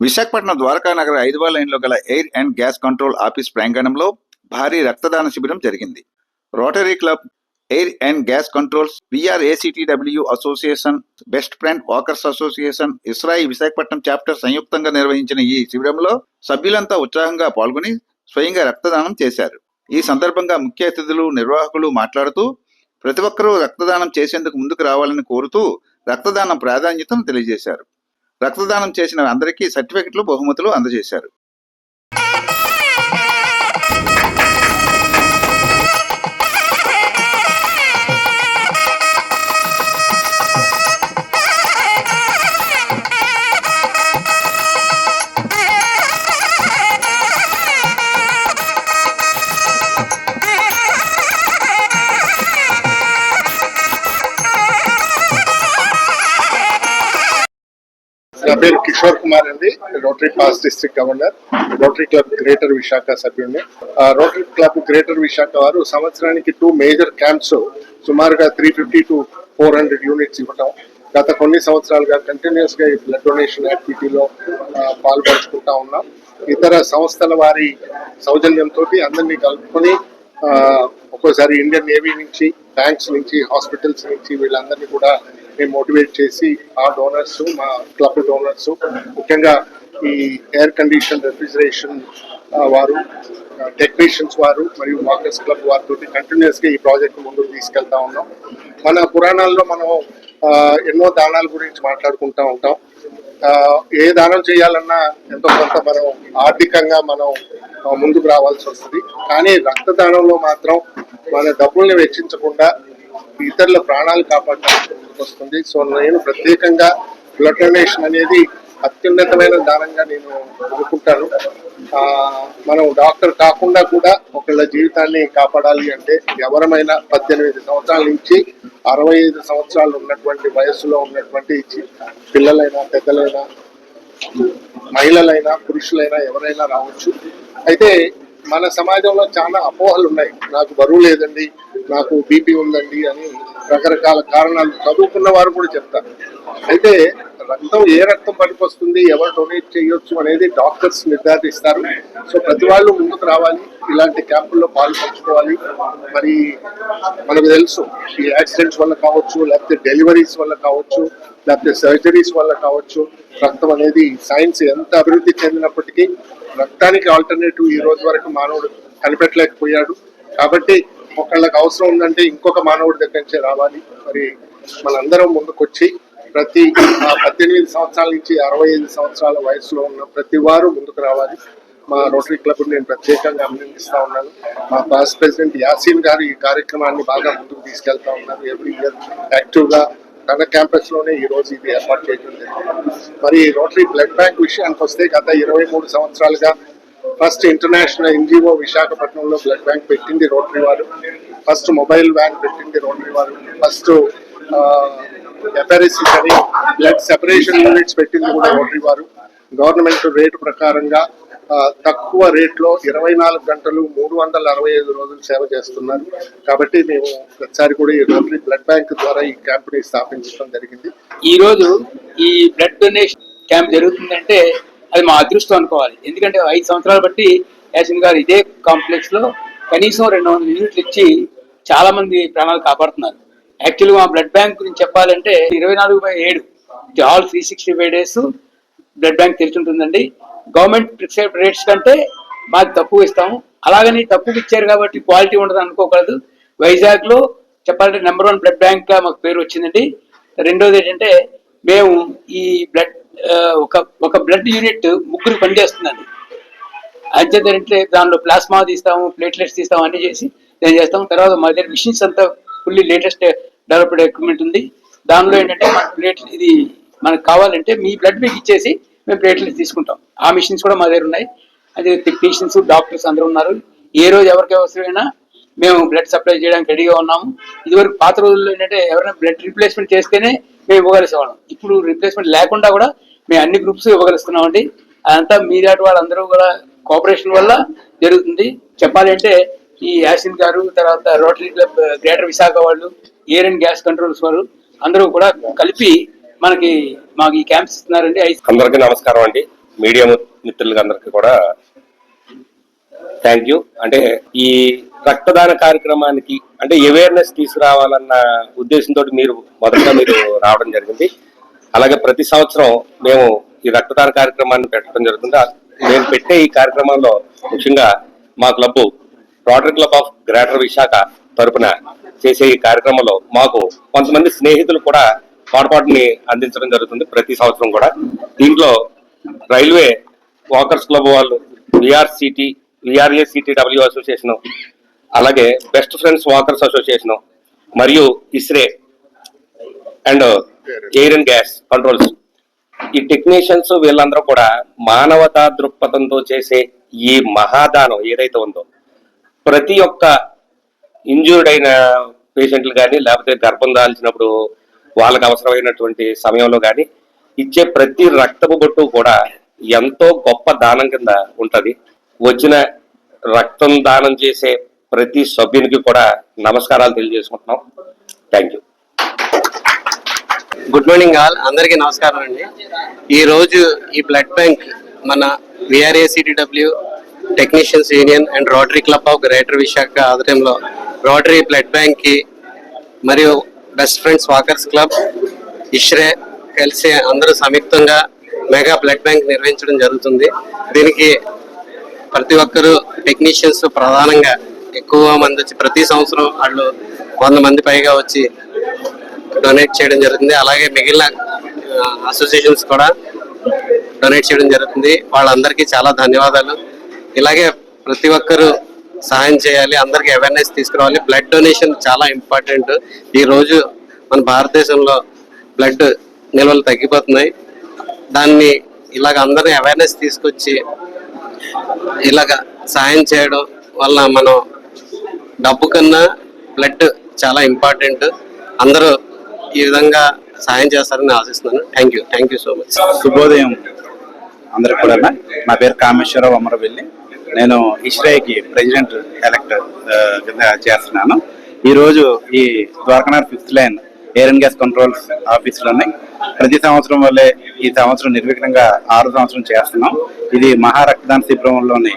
విశాఖపట్నం ద్వారకా నగర ఐదవ లైన్లో గల air and gas control office ప్రాంగణంలో భారీ రక్తదాన శిబిరం జరిగింది. Rotary club air and gas controls VRACTW association best friend walkers association ISHRAE Visakhapatnam chapter సంయుక్తంగా నిర్వహించిన ఈ శిబిరంలో సభ్యులంతా ఉత్సాహంగా పాల్గొని స్వయంగా రక్తదానం చేశారు. ఈ సందర్భంగా ముఖ్య అతిథులు నిర్వాహకులు మాట్లాడుతూ ప్రతి ఒక్కరూ రక్తదానం చేసేందుకు ముందుకు రావాలని కోరుతూ రక్తదానం ప్రాధాన్యతను తెలియజేశారు. రక్తదానం చేసిన అందరికీ సర్టిఫికెట్లు బహుమతులు అందజేశారు. నా పేరు కిషోర్ కుమార్ అండి. Rotary past district governor Rotary club greater Visakha సభ్యుడిని. Rotary club greater Visakha వారు సంవత్సరానికి టూ మేజర్ క్యాంప్స్ సుమారుగా three fifty to four hundred units ఇవ్వటం. గత కొన్ని సంవత్సరాలుగా కంటిన్యూస్గా ఈ బ్లడ్ డొనేషన్ యాక్టివిటీలో పాల్పంచుకుంటా ఉన్నాం. ఇతర సంస్థల వారి సౌజన్యంతో అందరినీ కలుపుకొని ఒక్కోసారి ఇండియన్ నేవీ నుంచి బ్యాంక్స్ నుంచి హాస్పిటల్స్ నుంచి వీళ్ళందరినీ కూడా మేము మోటివేట్ చేసి ఆ డోనర్స్ మా క్లబ్ డోనర్స్ ముఖ్యంగా ఈ ఎయిర్ కండిషన్ రెఫ్రిజరేషన్ వారు టెక్నీషియన్స్ వారు మరియు వాకర్స్ క్లబ్ వారితో కంటిన్యూస్గా ఈ ప్రాజెక్ట్ ముందుకు తీసుకెళ్తా ఉన్నాం. మన పురాణాల్లో మనం ఎన్నో దానాల గురించి మాట్లాడుకుంటా ఉంటాం. ఏ దానం చేయాలన్నా ఎంతో కొంత మనం ఆర్థికంగా మనం ముందుకు రావాల్సి వస్తుంది. కానీ రక్తదానంలో మాత్రం మన డబ్బుల్ని వెచ్చించకుండా ఇతరుల ప్రాణాలు కాపాడడానికి వస్తుంది. సో నేను ప్రత్యేకంగా బ్లడ్ డొనేషన్ అనేది అత్యున్నతమైన దానంగా నేను అనుకుంటాను మనం డాక్టర్ కాకుండా కూడా ఒకళ్ళ జీవితాన్ని కాపాడాలి అంటే ఎవరమైనా పద్దెనిమిది సంవత్సరాల నుంచి అరవై ఐదు సంవత్సరాలు ఉన్నటువంటి వయస్సులో ఉన్నటువంటి పిల్లలైనా పెద్దలైనా మహిళలైనా పురుషులైనా ఎవరైనా రావచ్చు. అయితే మన సమాజంలో చాలా అపోహలు ఉన్నాయి నాకు బరువు లేదండి నాకు బీపీ ఉందండి అని రకరకాల కారణాలు చదువుకున్న వారు కూడా చెప్తారు. అయితే రక్తం ఏ రక్తం పనికొస్తుంది ఎవరు డొనేట్ చేయొచ్చు అనేది డాక్టర్స్ నిర్ధారిస్తారు. సో ప్రతి వాళ్ళు ముందుకు రావాలి ఇలాంటి క్యాంపుల్లో పాల్పంచుకోవాలి. మరి మనకు తెలుసు ఈ యాక్సిడెంట్స్ వల్ల కావచ్చు లేకపోతే డెలివరీస్ వల్ల కావచ్చు లేకపోతే సర్జరీస్ వల్ల కావచ్చు రక్తం అనేది సైన్స్ ఎంత అభివృద్ధి చెందినప్పటికీ రక్తానికి ఆల్టర్నేటివ్ ఈ రోజు వరకు మానవుడు కనిపెట్టలేకపోయాడు. కాబట్టి ఒకళ్ళకి అవసరం ఉందంటే ఇంకొక మానవుడి దగ్గర నుంచి రావాలి. మరి మనందరం ముందుకొచ్చి ప్రతి ఆ పద్దెనిమిది సంవత్సరాల నుంచి అరవై ఐదు సంవత్సరాల వయసులో ఉన్న ప్రతి వారు ముందుకు రావాలి. మా రోటరీ క్లబ్ నేను ప్రత్యేకంగా అభినందిస్తా ఉన్నాను. మా పాస్ ప్రెసిడెంట్ యాసీన్ గారు ఈ కార్యక్రమాన్ని బాగా ముందుకు తీసుకెళ్తా ఉన్నారు. ఎవ్రీ ఇయర్ యాక్టివ్గా తన క్యాంపస్లోనే ఈ రోజు ఇది ఏర్పాటు చేయడం జరిగింది. మరి రోటరీ బ్లడ్ బ్యాంక్ విషయానికి వస్తే గత ఇరవై మూడు సంవత్సరాలుగా ఫస్ట్ ఇంటర్నేషనల్ ఎన్జిఓ విశాఖపట్నంలో బ్లడ్ బ్యాంక్ పెట్టింది రోటరీ వారు. ఫస్ట్ మొబైల్ వ్యాన్ పెట్టింది రోటరీ వారు. ఫస్ట్ ఎఫ్ఆర్ఎస్సి అని బ్లడ్ సెపరేషన్ యూనిట్స్ పెట్టింది కూడా రోటరీ వారు. గవర్నమెంట్ రేటు ప్రకారంగా తక్కువ రేట్లో ఇరవై నాలుగు గంటలు మూడు వందల అరవై ఐదు రోజులు సేవ చేస్తున్నారు. కాబట్టి మేము ప్రతిసారి కూడా ఈ రోటరీ బ్లడ్ బ్యాంక్ ద్వారా ఈ క్యాంప్ని స్థాపించడం జరిగింది. ఈరోజు ఈ బ్లడ్ డొనేషన్ క్యాంప్ జరుగుతుందంటే అది మా అదృష్టం అనుకోవాలి. ఎందుకంటే ఐదు సంవత్సరాలు బట్టి యాసిన్ గారు ఇదే కాంప్లెక్స్లో కనీసం రెండు వందల యూనిట్లు ఇచ్చి చాలా మంది ప్రాణాలు కాపాడుతున్నారు. యాక్చువల్గా మా బ్లడ్ బ్యాంక్ గురించి చెప్పాలంటే ఇరవై నాలుగు బై ఏడు all three sixty five days blood bank తెరిచి ఉంటుందండి గవర్నమెంట్ ప్రిస్క్రైబ్ రేట్స్ కంటే మాకు తక్కువ ఇస్తాము. అలాగని తక్కువ ఇచ్చారు కాబట్టి క్వాలిటీ ఉండదు అనుకోకూడదు. వైజాగ్లో చెప్పాలంటే నెంబర్ వన్ బ్లడ్ బ్యాంక్గా మాకు పేరు వచ్చిందండి. రెండోది ఏంటంటే మేము ఈ బ్లడ్ ఒక ఒక బ్లడ్ యూనిట్ ముగ్గురు పనిచేస్తుందండి అంచేతంటే దానిలో ప్లాస్మా తీస్తాము ప్లేట్లెట్స్ తీస్తాము అన్ని చేసి నేను చేస్తాం తర్వాత మా దగ్గర మిషన్స్ అంతా ఫుల్లీ లేటెస్ట్ డెవలప్డ్ ఎక్విప్మెంట్ ఉంది. దానిలో ఏంటంటే మన ప్లేట్ ఇది మనకు కావాలంటే మీ బ్లడ్ మీకు ఇచ్చేసి మేము ప్లేట్లెట్స్ తీసుకుంటాం. ఆ మిషన్స్ కూడా మా దగ్గర ఉన్నాయి. అదే టెక్నీషియన్స్ డాక్టర్స్ అందరూ ఉన్నారు. ఏ రోజు ఎవరికి అవసరమైనా మేము బ్లడ్ సప్లై చేయడానికి రెడీగా ఉన్నాము. ఇదివరకు పాత రోజుల్లో ఏంటంటే ఎవరైనా బ్లడ్ రీప్లేస్మెంట్ చేస్తేనే మేము ఇవ్వగలిసేవాళ్ళం. ఇప్పుడు రీప్లేస్మెంట్ లేకుండా కూడా మేము అన్ని గ్రూప్స్ ఇవ్వగలుస్తున్నామండి. అదంతా మీలాంటి వాళ్ళందరూ కూడా కోఆపరేషన్ వల్ల జరుగుతుంది. చెప్పాలంటే ఈ యాసిన్ గారు తర్వాత రోటరీ క్లబ్ గ్రేటర్ విశాఖ వాళ్ళు ఎయిర్ అండ్ గ్యాస్ కంట్రోల్స్ వారు అందరూ కూడా కలిపి మనకి మాకు ఈ క్యాంప్స్ ఇస్తున్నారండి. అందరికీ నమస్కారం అండి. మీడియా మిత్రులకి అందరికీ కూడా థ్యాంక్ యూ అంటే ఈ రక్తదాన కార్యక్రమానికి అంటే అవేర్నెస్ తీసుకురావాలన్న ఉద్దేశంతో మీరు మొదటగా మీరు రావడం జరిగింది. అలాగే ప్రతి సంవత్సరం మేము ఈ రక్తదాన కార్యక్రమాన్ని పెట్టడం జరుగుతుంది? మేము పెట్టే ఈ కార్యక్రమంలో ముఖ్యంగా మా club Rotary club of greater Visakha తరపున చేసే ఈ కార్యక్రమంలో మాకు కొంతమంది స్నేహితులు కూడా తోడ్పాటుని అందించడం జరుగుతుంది ప్రతి సంవత్సరం కూడా. దీంట్లో రైల్వే వాకర్స్ క్లబ్ వాళ్ళు విఆర్సిటీ విఆర్ఏ సిటీడబ్ల్యూ అసోసియేషన్ అలాగే బెస్ట్ ఫ్రెండ్స్ వాకర్స్ అసోసియేషన్ మరియు ISHRAE and air and gas controls. ఈ టెక్నీషియన్స్ వీళ్ళందరూ కూడా మానవతా దృక్పథంతో చేసే ఈ మహాదానం ఏదైతే ఉందో ప్రతి ఒక్క ఇంజూర్డ్ అయిన పేషెంట్లు కానీ లేకపోతే గర్భం దాల్చినప్పుడు వాళ్ళకి అవసరమైనటువంటి సమయంలో కానీ ఇచ్చే ప్రతి రక్తపు బొట్టు కూడా ఎంతో గొప్ప దానం కింద ఉంటుంది. వచ్చిన రక్తం దానం చేసే ప్రతి సభ్యునికి కూడా నమస్కారాలు తెలియజేసుకుంటున్నాం. Thank you good morning all. అందరికీ నమస్కారం అండి. ఈ రోజు ఈ బ్లడ్ బ్యాంక్ మన VRACTW technicians union and Rotary club of greater Visakha ఆధ్వర్యంలో రోటరీ బ్లడ్ బ్యాంక్కి మరియు best friends walkers club ISHRAE కలిసి అందరూ సంయుక్తంగా మెగా బ్లడ్ బ్యాంక్ నిర్వహించడం జరుగుతుంది. దీనికి ప్రతి ఒక్కరూ టెక్నీషియన్స్ ప్రధానంగా ఎక్కువ మంది వచ్చి ప్రతి సంవత్సరం వాళ్ళు వంద మంది పైగా వచ్చి డొనేట్ చేయడం జరుగుతుంది. అలాగే మిగిలిన అసోసియేషన్స్ కూడా డొనేట్ చేయడం జరుగుతుంది. వాళ్ళందరికీ చాలా ధన్యవాదాలు. ఇలాగే ప్రతి ఒక్కరూ సహాయం చేయాలి అందరికీ అవేర్నెస్ తీసుకురావాలి. బ్లడ్ డొనేషన్ చాలా ఇంపార్టెంట్ ఈ రోజు మన భారతదేశంలో బ్లడ్ నిల్వలు తగ్గిపోతున్నాయి. దాన్ని ఇలాగ అందరినీ అవేర్నెస్ తీసుకొచ్చి ఇలాగ సహాయం చేయడం వల్ల మనం డబ్బు కన్నా బ్లడ్ చాలా ఇంపార్టెంట్ అందరూ ఈ విధంగా సహాయం చేస్తారని ఆశిస్తున్నాను. Thank you thank you so much శుభోదయం అందరికి కూడా. నా పేరు కామేశ్వరరావు అమరవెల్లి. నేను ఇస్రాయికి ప్రెసిడెంట్ ఎలక్ట్ కింద చేస్తున్నాను. ఈరోజు ఈ Dwarakanath fifth line air and gas controls ఆఫీసులోనే ప్రతి సంవత్సరం వల్లే ఈ సంవత్సరం నిర్విఘ్నంగా ఆరు సంవత్సరం చేస్తున్నాం. ఇది మహా రక్తదాన శిబిరంలోని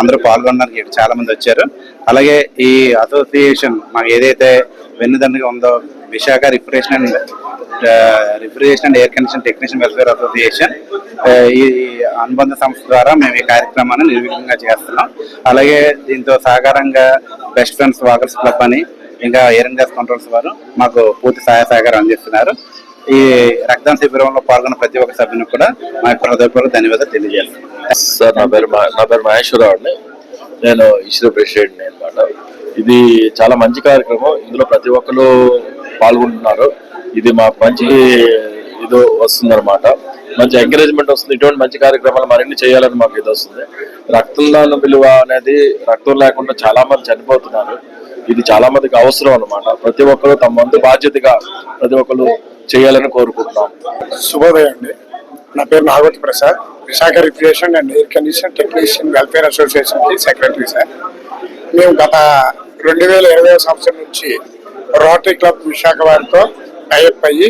అందరూ పాల్గొనడానికి చాలా మంది వచ్చారు. అలాగే ఈ అసోసియేషన్ మాకు ఏదైతే వెన్నుదండగా ఉందో Visakha refrigeration and refrigeration and air condition technician welfare association ఈ అనుబంధ సంస్థ ద్వారా మేము ఈ కార్యక్రమాన్ని నిర్విఘ్నంగా చేస్తున్నాం. అలాగే దీంతో సహకారంగా బెస్ట్ ఫ్రెండ్స్ వాకర్స్ క్లబ్ అని ఇంకా ఎయిర్ అండ్ కంట్రోల్స్ వారు మాకు పూర్తి సహాయ సహకారం అందిస్తున్నారు. ఈ రక్తదాన శిబిరంలో పాల్గొన్న ప్రతి ఒక్క సభ్యునికి కూడా మా యొక్క హృదయపూర్వక ధన్యవాదాలు తెలియజేస్తున్నాం. సార్ నా పేరు నా పేరు మహేశ్వరరావు అండి. నేను ఇస్రో ప్రెసిడెంట్ అనమాట. ఇది చాలా మంచి కార్యక్రమం. ఇందులో ప్రతి ఒక్కరు పాల్గొంటున్నారు. ఇది మాకు మంచి ఇది వస్తుంది అనమాట మంచి ఎంకరేజ్మెంట్ వస్తుంది. ఇటువంటి మంచి కార్యక్రమాలు మరిన్ని చేయాలని మాకు ఇది వస్తుంది. రక్తదానం విలువ అనేది రక్తం లేకుండా చాలా మంది చనిపోతున్నారు. ఇది చాలా మందికి అవసరం అనమాట ప్రతి ఒక్కరు తమ వంతు బాధ్యతగా ప్రతి ఒక్కరు చేయాలని కోరుకుంటున్నాం. శుభోదయం అండి. నా పేరు Nagavathi Prasad. Visakha recreation and air condition technician welfare association secretary sir. మేము గత రెండు వేల ఇరవై సంవత్సరం నుంచి రోటరీ క్లబ్ విశాఖ వారితో టైప్ అయ్యి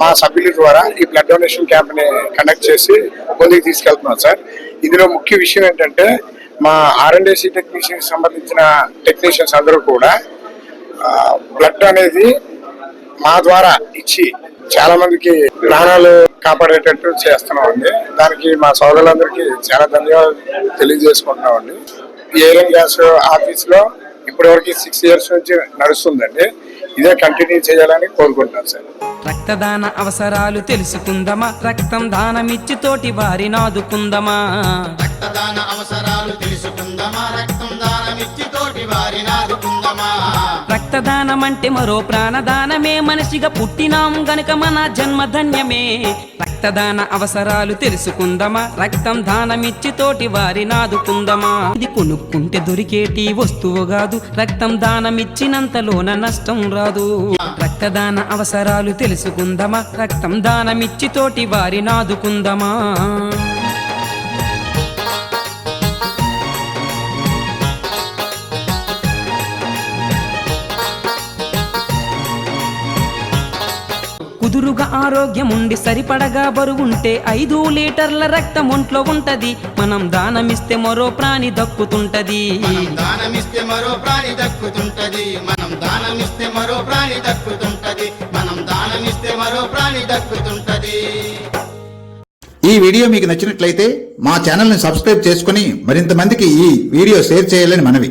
మా సభ్యుల ద్వారా ఈ బ్లడ్ డొనేషన్ క్యాంప్ని కండక్ట్ చేసి ముందుకు తీసుకెళ్తున్నాం సార్. ఇందులో ముఖ్య విషయం ఏంటంటే మా ఆర్ఎండ్ఏసీ టెక్నీషియన్ సంబంధించిన టెక్నీషియన్స్ అందరూ కూడా బ్లడ్ అనేది మా ద్వారా ఇచ్చి చాలా మందికి ప్రాణాలు కాపాడేటట్టు చేస్తున్నాం అండి దానికి మా సోదరులందరికీ చాలా ధన్యవాదాలు తెలియజేసుకుంటున్నాం అండి ఎయిర్ అండ్ గ్యాస్ ఆఫీస్లో సిక్స్ ఇయర్స్ నుంచి నడుస్తుందండి. ఇదే కంటిన్యూ చేయాలని కోరుకుంటున్నాను సార్. రక్తదాన అవసరాలు తెలుసుకుందమా? రక్తం దానమిచ్చి తోటి వారి నాదుకుందమా రక్తదాన అవసరాలు తెలుసుకుందమా? రక్తదానం అంటే మరో ప్రాణదానమే. మనిషిగా పుట్టినాం గనుక మన జన్మ ధన్యమే రక్తదాన అవసరాలు తెలుసుకుందమా? రక్తం దానమిచ్చి తోటి వారి నాదుకుందమా? ఇది కొనుక్కుంటే దొరికేటి వస్తువు కాదు. రక్తం దానమిచ్చినంతలోన నష్టం రాదు. రక్తదాన అవసరాలు తెలుసుకుందమా? రక్తం దానమిచ్చి తోటి వారి నాదుకుందమా? కుదురుగా ఆరోగ్యం ఉండి సరిపడగా బరువుంటే ఐదు లీటర్ల రక్తం ఒంట్లో ఉంటది. మనం దానమిస్తే మరో ప్రాణి దక్కుతుంటది. దానమిస్తే మరో ప్రాణి దక్కుతుంటది. మనం దానమిస్తే మరో ప్రాణి దక్కుతుంటది. మనం దానమిస్తే మరో ప్రాణి దక్కుతుంటది. ఈ వీడియో మీకు నచ్చినట్లయితే మా ఛానల్ని సబ్స్క్రైబ్ చేసుకుని మరింత మందికి ఈ వీడియో షేర్ చేయాలని మనవి.